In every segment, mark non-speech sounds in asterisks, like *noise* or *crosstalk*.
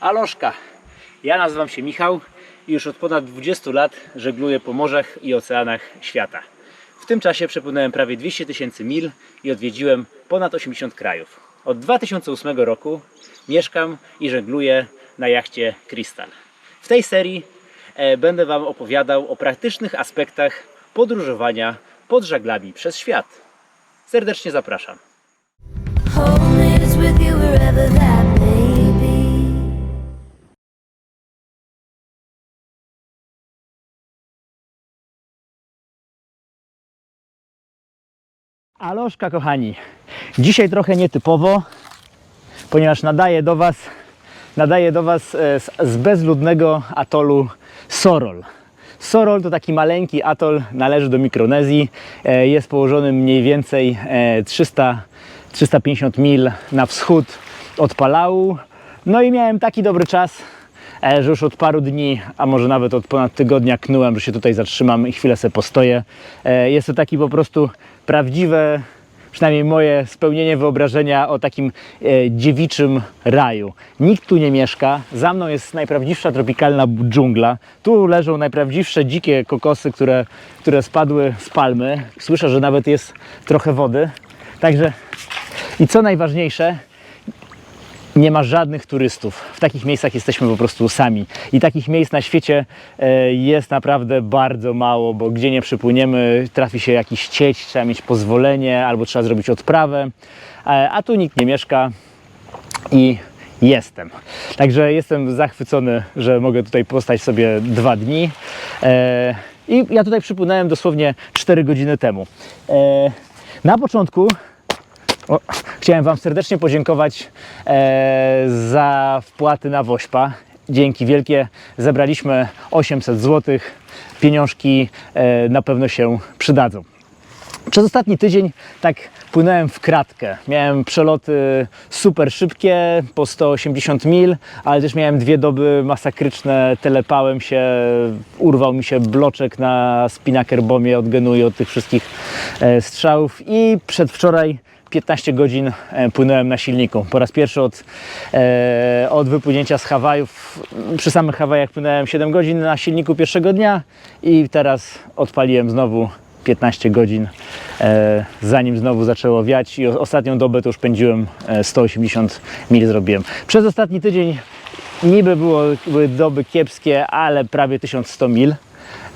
Aloszka. Ja nazywam się Michał i już od ponad 20 lat żegluję po morzach i oceanach świata. W tym czasie przepłynąłem prawie 200 tysięcy mil i odwiedziłem ponad 80 krajów. Od 2008 roku mieszkam i żegluję na jachcie Crystal. W tej serii e, będę Wam opowiadał o praktycznych aspektach podróżowania pod żaglami przez świat. Serdecznie zapraszam. Home is with you wherever that Aloszka, kochani, dzisiaj trochę nietypowo, ponieważ nadaję do Was, nadaję do was e, z, z bezludnego atolu Sorol. Sorol to taki maleńki atol, należy do Mikronezji, e, jest położony mniej więcej e, 300, 350 mil na wschód od Palau. No i miałem taki dobry czas, e, że już od paru dni, a może nawet od ponad tygodnia knułem, że się tutaj zatrzymam i chwilę sobie postoję. E, Jest to taki po prostu prawdziwe, przynajmniej moje spełnienie wyobrażenia o takim e, dziewiczym raju. Nikt tu nie mieszka, za mną jest najprawdziwsza tropikalna dżungla. Tu leżą najprawdziwsze dzikie kokosy, które, które spadły z palmy. Słyszę, że nawet jest trochę wody. Także i co najważniejsze, nie ma żadnych turystów. W takich miejscach jesteśmy po prostu sami. I takich miejsc na świecie e, jest naprawdę bardzo mało, bo gdzie nie przypłyniemy, trafi się jakiś cieć, trzeba mieć pozwolenie albo trzeba zrobić odprawę, E, a tu nikt nie mieszka i jestem. Także jestem zachwycony, że mogę tutaj postać sobie dwa dni. E, I ja tutaj przypłynąłem dosłownie 4 godziny temu. Na początku o, chciałem Wam serdecznie podziękować e, za wpłaty na Wośpa. Dzięki wielkie. Zebraliśmy 800 zł. Pieniążki e, na pewno się przydadzą. Przez ostatni tydzień tak płynąłem w kratkę. Miałem przeloty super szybkie, po 180 mil, ale też miałem dwie doby masakryczne, telepałem się, urwał mi się bloczek na spinaker bombie od genu i od tych wszystkich e, strzałów i przedwczoraj 15 godzin e, płynąłem na silniku. Po raz pierwszy od, e, od wypłynięcia z Hawajów. Przy samych Hawajach płynąłem 7 godzin na silniku pierwszego dnia i teraz odpaliłem znowu 15 godzin, e, zanim znowu zaczęło wiać i o- ostatnią dobę to już pędziłem e, 180 mil zrobiłem. Przez ostatni tydzień niby było, były doby kiepskie, ale prawie 1100 mil.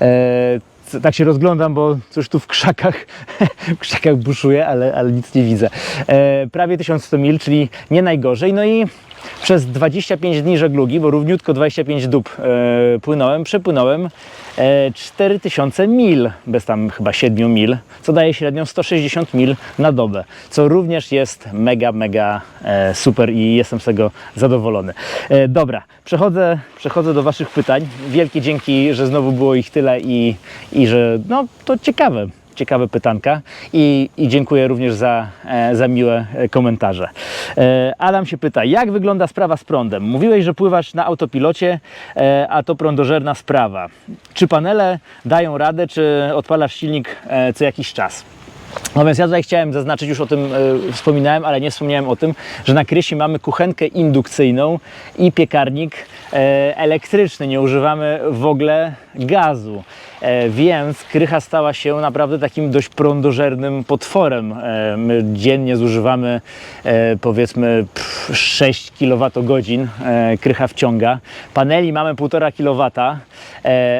E, tak się rozglądam, bo coś tu w krzakach, *laughs* w krzakach buszuje, ale, ale nic nie widzę. E, prawie 1100 mil, czyli nie najgorzej. No i przez 25 dni żeglugi, bo równiutko 25 dób e, płynąłem, przepłynąłem e, 4000 mil, bez tam chyba 7 mil, co daje średnią 160 mil na dobę, co również jest mega, mega e, super i jestem z tego zadowolony. E, dobra, przechodzę, przechodzę do Waszych pytań. Wielkie dzięki, że znowu było ich tyle i, i że no to ciekawe ciekawe pytanka i, i dziękuję również za, e, za miłe e, komentarze. E, Adam się pyta, jak wygląda sprawa z prądem? Mówiłeś, że pływasz na autopilocie, a to prądożerna sprawa. Czy panele dają radę, czy odpalasz silnik co jakiś czas? No więc ja tutaj chciałem zaznaczyć, już o tym e, wspominałem, ale nie wspomniałem o tym, że na Krysi mamy kuchenkę indukcyjną i piekarnik e, elektryczny. Nie używamy w ogóle gazu. E, więc Krycha stała się naprawdę takim dość prądożernym potworem. E, my dziennie zużywamy e, powiedzmy pff, 6 kWh Krycha wciąga. Paneli mamy 1,5 kW.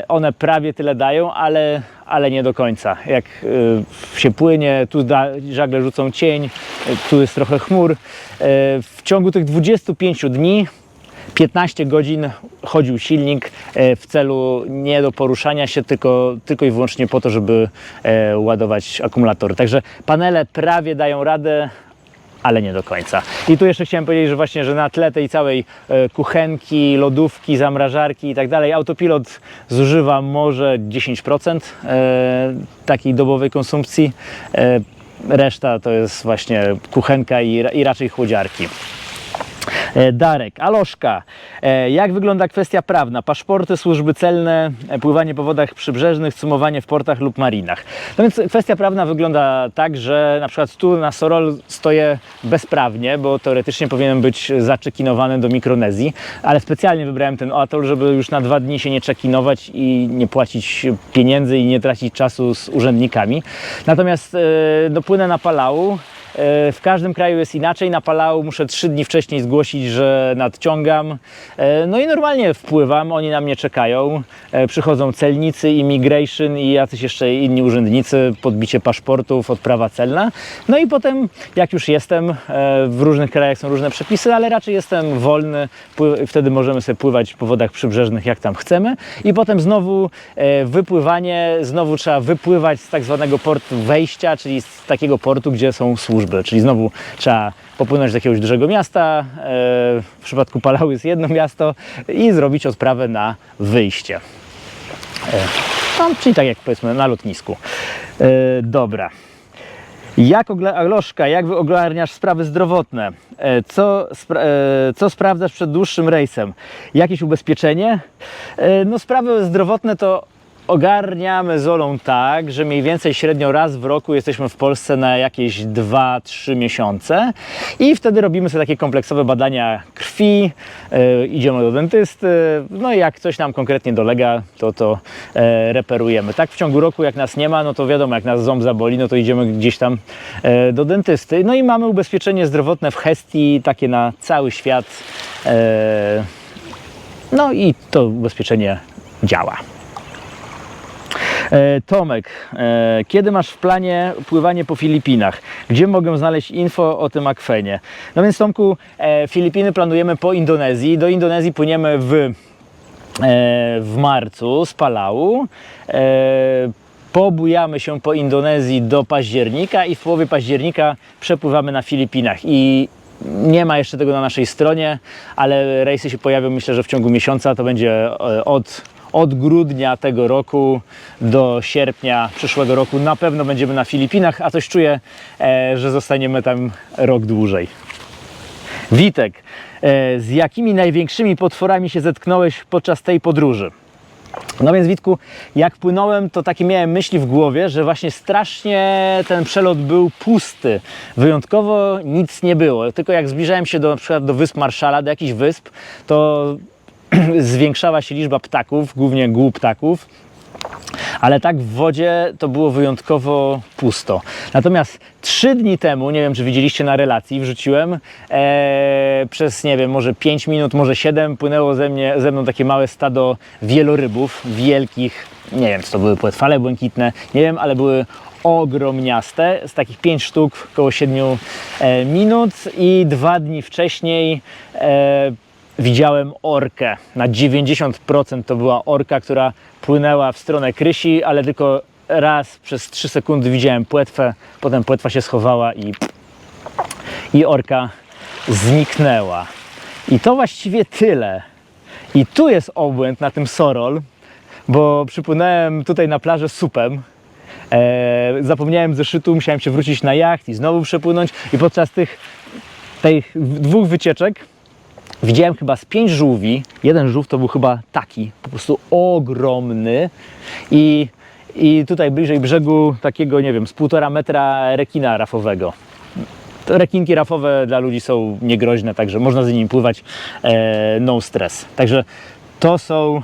One prawie tyle dają, ale ale nie do końca. Jak się płynie, tu żagle rzucą cień, tu jest trochę chmur. W ciągu tych 25 dni 15 godzin chodził silnik e, w celu nie do poruszania się, tylko, tylko i wyłącznie po to, żeby e, ładować akumulatory. Także panele prawie dają radę, ale nie do końca. I tu jeszcze chciałem powiedzieć, że właśnie, że na tle tej całej e, kuchenki, lodówki, zamrażarki i tak dalej, autopilot zużywa może 10% e, takiej dobowej konsumpcji. Reszta to jest właśnie kuchenka i, i raczej chłodziarki. E, Darek, Aloszka, e, jak wygląda kwestia prawna? Paszporty, służby celne, e, pływanie po wodach przybrzeżnych, cumowanie w portach lub marinach. No więc kwestia prawna wygląda tak, że na przykład tu na Sorol stoję bezprawnie, bo teoretycznie powinienem być zaczekinowany do Mikronezji, ale specjalnie wybrałem ten atol, żeby już na dwa dni się nie czekinować i nie płacić pieniędzy i nie tracić czasu z urzędnikami. Natomiast e, no, na Palau, W każdym kraju jest inaczej. Na Palau muszę trzy dni wcześniej zgłosić, że nadciągam. E, No i normalnie wpływam, oni na mnie czekają. E, Przychodzą celnicy, immigration i jacyś jeszcze inni urzędnicy, podbicie paszportów, odprawa celna. No i potem, jak już jestem, e, w różnych krajach są różne przepisy, ale raczej jestem wolny. Wtedy możemy sobie pływać po wodach przybrzeżnych, jak tam chcemy. I potem znowu e, wypływanie, znowu trzeba wypływać z tak zwanego portu wejścia, czyli z takiego portu, gdzie są służby. Czyli znowu trzeba popłynąć do jakiegoś dużego miasta, e, w przypadku Palau jest jedno miasto i zrobić odprawę na wyjście. E, No, czyli tak jak powiedzmy na lotnisku. E, Dobra. Jak Aloszka, jak wy ogarniasz sprawy zdrowotne? Co, spra- co sprawdzasz przed dłuższym rejsem? Jakieś ubezpieczenie? No sprawy zdrowotne to ogarniamy z Olą tak, że mniej więcej średnio raz w roku jesteśmy w Polsce na jakieś 2-3 miesiące i wtedy robimy sobie takie kompleksowe badania krwi, e, idziemy do dentysty, no i jak coś nam konkretnie dolega, to to e, reperujemy. Tak w ciągu roku jak nas nie ma, no to wiadomo, jak nas ząb zaboli, no to idziemy gdzieś tam e, do dentysty. No i mamy ubezpieczenie zdrowotne w Hestii, takie na cały świat. E, no i to ubezpieczenie działa. E, Tomek, e, kiedy masz w planie pływanie po Filipinach? Gdzie mogę znaleźć info o tym akwenie? No więc Tomku, e, Filipiny planujemy po Indonezji. Do Indonezji płyniemy w, w marcu z Palau. Pobujamy się po Indonezji do października i w połowie października przepływamy na Filipinach. I nie ma jeszcze tego na naszej stronie, ale rejsy się pojawią myślę, że w ciągu miesiąca to będzie od, od grudnia tego roku do sierpnia przyszłego roku. Na pewno będziemy na Filipinach, a coś czuję, e, że zostaniemy tam rok dłużej. Witek, e, z jakimi największymi potworami się zetknąłeś podczas tej podróży? No więc Witku, jak płynąłem, to takie miałem myśli w głowie, że właśnie strasznie ten przelot był pusty. Wyjątkowo nic nie było. Tylko jak zbliżałem się do, na przykład do wysp Marszala, do jakichś wysp, to *clears throat* zwiększała się liczba ptaków, głównie głów ptaków. Ale tak w wodzie to było wyjątkowo pusto. Natomiast trzy dni temu, nie wiem czy widzieliście na relacji, wrzuciłem e, przez nie wiem, może 5 minut, może 7 płynęło ze, mnie, ze mną takie małe stado wielorybów, wielkich, nie wiem czy to były płetwale błękitne, nie wiem, ale były ogromniaste, z takich 5 sztuk, około 7 e, minut i dwa dni wcześniej e, widziałem orkę. Na 90% to była orka, która płynęła w stronę Krysi, ale tylko raz przez 3 sekundy widziałem płetwę, potem płetwa się schowała i, i orka zniknęła. I to właściwie tyle. I tu jest obłęd na tym Sorol, bo przypłynąłem tutaj na plażę supem. E, zapomniałem zeszytu, musiałem się wrócić na jacht i znowu przepłynąć. I podczas tych, tych dwóch wycieczek widziałem chyba z pięć żółwi. Jeden żółw to był chyba taki, po prostu ogromny. I, i tutaj bliżej brzegu takiego, nie wiem, z półtora metra rekina rafowego. To rekinki rafowe dla ludzi są niegroźne, także można z nimi pływać e, no stres. Także to są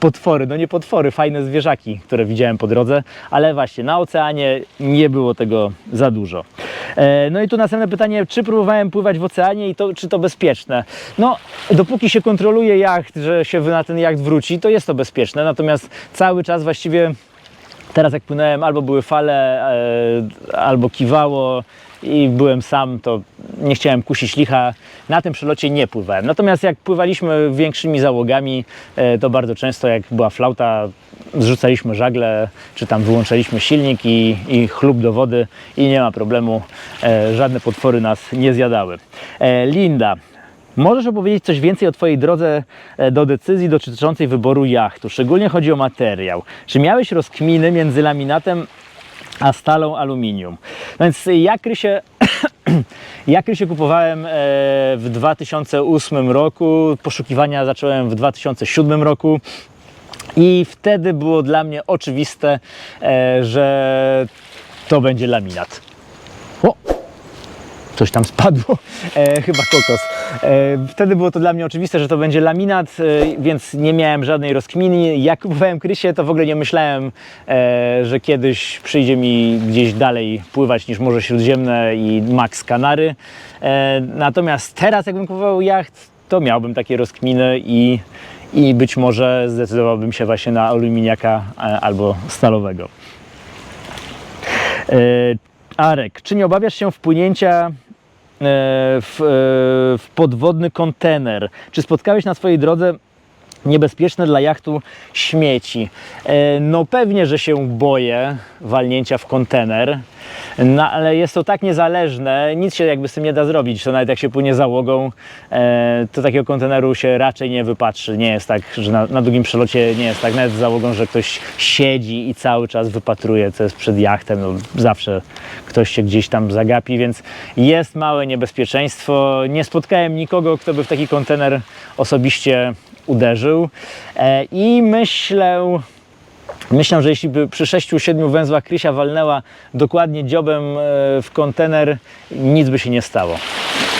Potwory, no nie potwory, fajne zwierzaki, które widziałem po drodze, ale właśnie na oceanie nie było tego za dużo. E, no i tu następne pytanie, czy próbowałem pływać w oceanie i to, czy to bezpieczne? No, dopóki się kontroluje jacht, że się na ten jacht wróci, to jest to bezpieczne, natomiast cały czas właściwie Teraz jak płynąłem, albo były fale, e, albo kiwało i byłem sam, to nie chciałem kusić licha. Na tym przelocie nie pływałem. Natomiast jak pływaliśmy większymi załogami, e, to bardzo często jak była flauta, zrzucaliśmy żagle, czy tam wyłączaliśmy silnik i, i chlub do wody i nie ma problemu. E, żadne potwory nas nie zjadały. E, Linda, Możesz opowiedzieć coś więcej o Twojej drodze do decyzji dotyczącej wyboru jachtu? Szczególnie chodzi o materiał. Czy miałeś rozkminy między laminatem a stalą aluminium. No Więc ja Krysie, *coughs* ja Krysie kupowałem e, w 2008 roku, poszukiwania zacząłem w 2007 roku. I wtedy było dla mnie oczywiste, e, że to będzie laminat. O! Coś tam spadło, e, chyba kokos. E, wtedy było to dla mnie oczywiste, że to będzie laminat, e, więc nie miałem żadnej rozkminy. Jak kupowałem Krysie, to w ogóle nie myślałem, e, że kiedyś przyjdzie mi gdzieś dalej pływać niż Morze Śródziemne i Max Kanary. E, natomiast teraz, jakbym kupował jacht, to miałbym takie rozkminy i, i być może zdecydowałbym się właśnie na aluminiaka e, albo stalowego. E, Arek, czy nie obawiasz się wpłynięcia w, e, w podwodny kontener? Czy spotkałeś na swojej drodze niebezpieczne dla jachtu śmieci? E, No pewnie, że się boję walnięcia w kontener, no ale jest to tak niezależne, nic się jakby z tym nie da zrobić. To nawet jak się płynie załogą, e, to takiego konteneru się raczej nie wypatrzy. Nie jest tak, że na, na długim przelocie nie jest tak, nawet z załogą, że ktoś siedzi i cały czas wypatruje, co jest przed jachtem. No, zawsze ktoś się gdzieś tam zagapi, więc jest małe niebezpieczeństwo. Nie spotkałem nikogo, kto by w taki kontener osobiście uderzył e, i myślę, Myślę, że jeśli by przy 6-7 węzłach Krysia walnęła dokładnie dziobem e, w kontener, nic by się nie stało.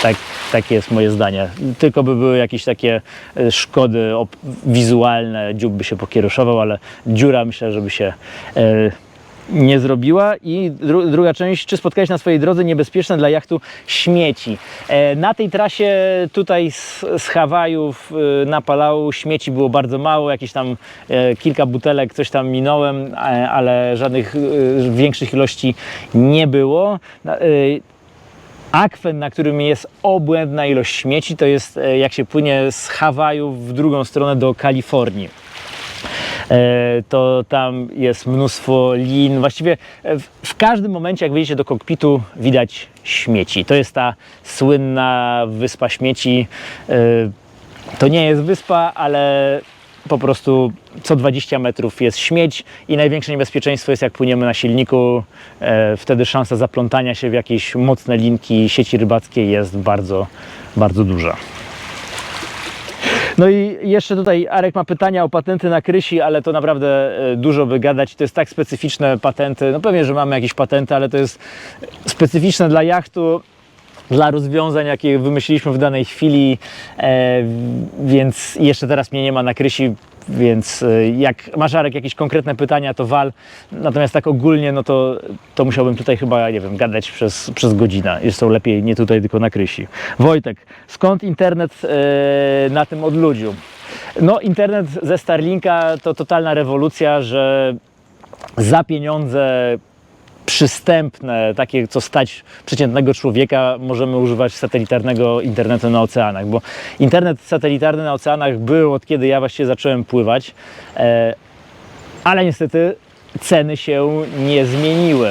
Tak, takie jest moje zdanie. Tylko by były jakieś takie e, szkody wizualne, dziób by się pokieruszował, ale dziura myślę, żeby się e, nie zrobiła. I dru- druga część, czy spotkałeś na swojej drodze niebezpieczne dla jachtu śmieci? E, na tej trasie tutaj z, z Hawajów e, na Palau śmieci było bardzo mało, jakieś tam e, kilka butelek, coś tam minąłem, e, ale żadnych e, większych ilości nie było. E, Akwen, na którym jest obłędna ilość śmieci, to jest e, jak się płynie z Hawajów w drugą stronę do Kalifornii. E, to tam jest mnóstwo lin. Właściwie e, w, każdym momencie, jak wyjdziecie do kokpitu, widać śmieci. To jest ta słynna wyspa śmieci. E, To nie jest wyspa, ale po prostu co 20 metrów jest śmieć i największe niebezpieczeństwo jest jak płyniemy na silniku. Wtedy szansa zaplątania się w jakieś mocne linki sieci rybackiej jest bardzo, bardzo duża. No i jeszcze tutaj Arek ma pytania o patenty na krysi, ale to naprawdę e, dużo by gadać. To jest tak specyficzne patenty. No pewnie, że mamy jakieś patenty, ale to jest specyficzne dla jachtu, dla rozwiązań, jakie wymyśliliśmy w danej chwili, e, więc jeszcze teraz mnie nie ma na krysi, więc e, jak masz Arek jakieś konkretne pytania, to wal. Natomiast tak ogólnie, no to, to musiałbym tutaj chyba, nie wiem, gadać przez, przez godzinę. Jest to lepiej nie tutaj, tylko na krysi. Wojtek, skąd internet e, na tym odludziu? No internet ze Starlinka to totalna rewolucja, że za pieniądze przystępne, takie co stać przeciętnego człowieka, możemy używać satelitarnego internetu na oceanach, bo internet satelitarny na oceanach był od kiedy ja właściwie zacząłem pływać, e, ale niestety ceny się nie zmieniły.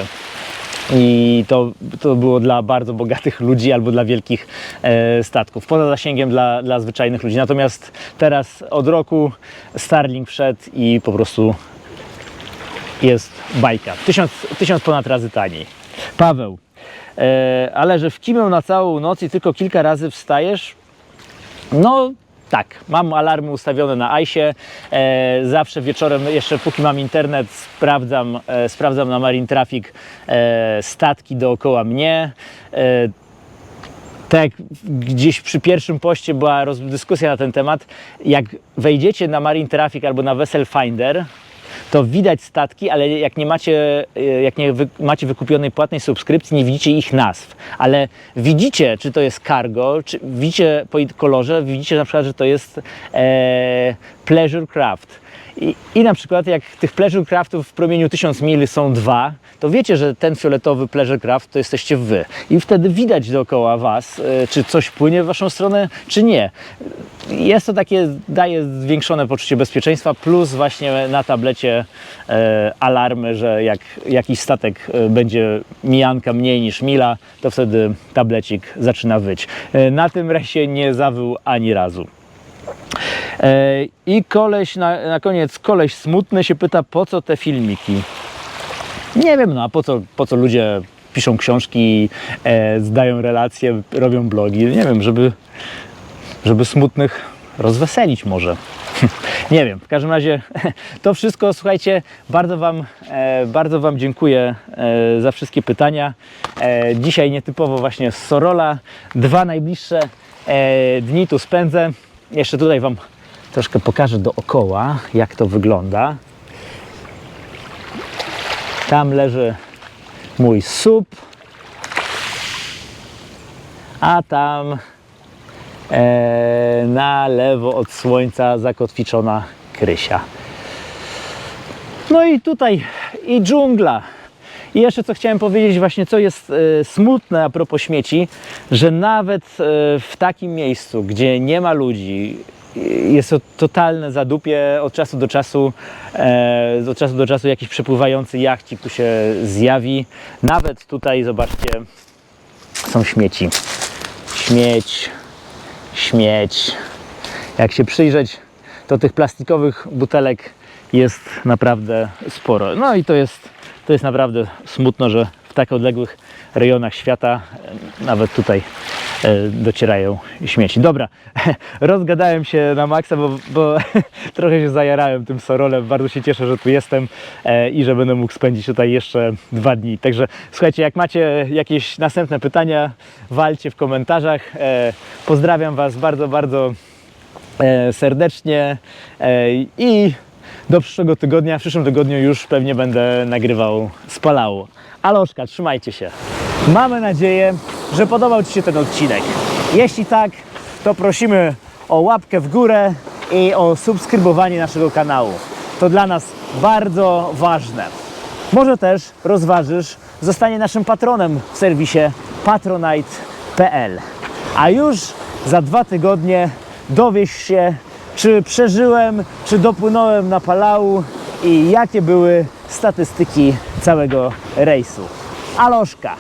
I to, to było dla bardzo bogatych ludzi albo dla wielkich e, statków, poza zasięgiem dla, dla zwyczajnych ludzi. Natomiast teraz od roku Starlink wszedł i po prostu jest bajka. Tysiąc, tysiąc ponad razy taniej. Paweł, e, ale że w kimę na całą noc i tylko kilka razy wstajesz? No tak, mam alarmy ustawione na ICE. E, zawsze wieczorem, jeszcze póki mam internet, sprawdzam, e, sprawdzam na Marine Traffic e, statki dookoła mnie. E, tak gdzieś przy pierwszym poście była dyskusja na ten temat, jak wejdziecie na Marine Traffic albo na Vessel Finder, to widać statki, ale jak nie macie, e, jak nie wy, macie wykupionej płatnej subskrypcji, nie widzicie ich nazw. Ale widzicie, czy to jest cargo, czy widzicie po kolorze, widzicie na przykład, że to jest e, pleasure craft. I, I na przykład jak tych pleasure craftów w promieniu 1000 mil są dwa, to wiecie, że ten fioletowy pleasure craft to jesteście wy. I wtedy widać dookoła was, e, czy coś płynie w waszą stronę, czy nie. Jest to takie, daje zwiększone poczucie bezpieczeństwa, plus właśnie na tablecie e, alarmy, że jak jakiś statek e, będzie mijanka mniej niż mila, to wtedy tablecik zaczyna wyć. E, na tym resie nie zawył ani razu. E, I koleś, na, na koniec, koleś smutny się pyta, po co te filmiki? Nie wiem, no a po co, po co ludzie piszą książki, e, zdają relacje, robią blogi? Nie wiem, żeby, żeby smutnych rozweselić może. *laughs* Nie wiem, w każdym razie *laughs* to wszystko, słuchajcie, bardzo Wam, e, bardzo wam dziękuję e, za wszystkie pytania. E, dzisiaj nietypowo właśnie z Sorola, dwa najbliższe e, dni tu spędzę. Jeszcze tutaj Wam troszkę pokażę dookoła, jak to wygląda. Tam leży mój sup, a tam e, na lewo od słońca zakotwiczona Krysia. No i tutaj i dżungla. I jeszcze co chciałem powiedzieć, właśnie co jest e, smutne a propos śmieci, że nawet e, w takim miejscu, gdzie nie ma ludzi, jest to totalne zadupie, od czasu do czasu, e, od czasu do czasu jakiś przepływający jachcik tu się zjawi. Nawet tutaj, zobaczcie, są śmieci. Śmieć, śmieć. Jak się przyjrzeć, to tych plastikowych butelek jest naprawdę sporo. No i to jest, to jest naprawdę smutno, że w tak odległych rejonach świata e, nawet tutaj docierają śmieci. Dobra, *laughs* rozgadałem się na maksa, bo, bo *laughs* trochę się zajarałem tym Sorolem. Bardzo się cieszę, że tu jestem e, i że będę mógł spędzić tutaj jeszcze dwa dni. Także słuchajcie, jak macie jakieś następne pytania, walcie w komentarzach. E, Pozdrawiam Was bardzo, bardzo e, serdecznie e, i do przyszłego tygodnia. W przyszłym tygodniu już pewnie będę nagrywał z Palau. Aloszka, trzymajcie się. Mamy nadzieję, że podobał Ci się ten odcinek. Jeśli tak, to prosimy o łapkę w górę i o subskrybowanie naszego kanału. To dla nas bardzo ważne. Może też rozważysz zostanie naszym patronem w serwisie patronite.pl. A już za dwa tygodnie dowiesz się, czy przeżyłem, czy dopłynąłem na Palau i jakie były statystyki całego rejsu. Aloszka!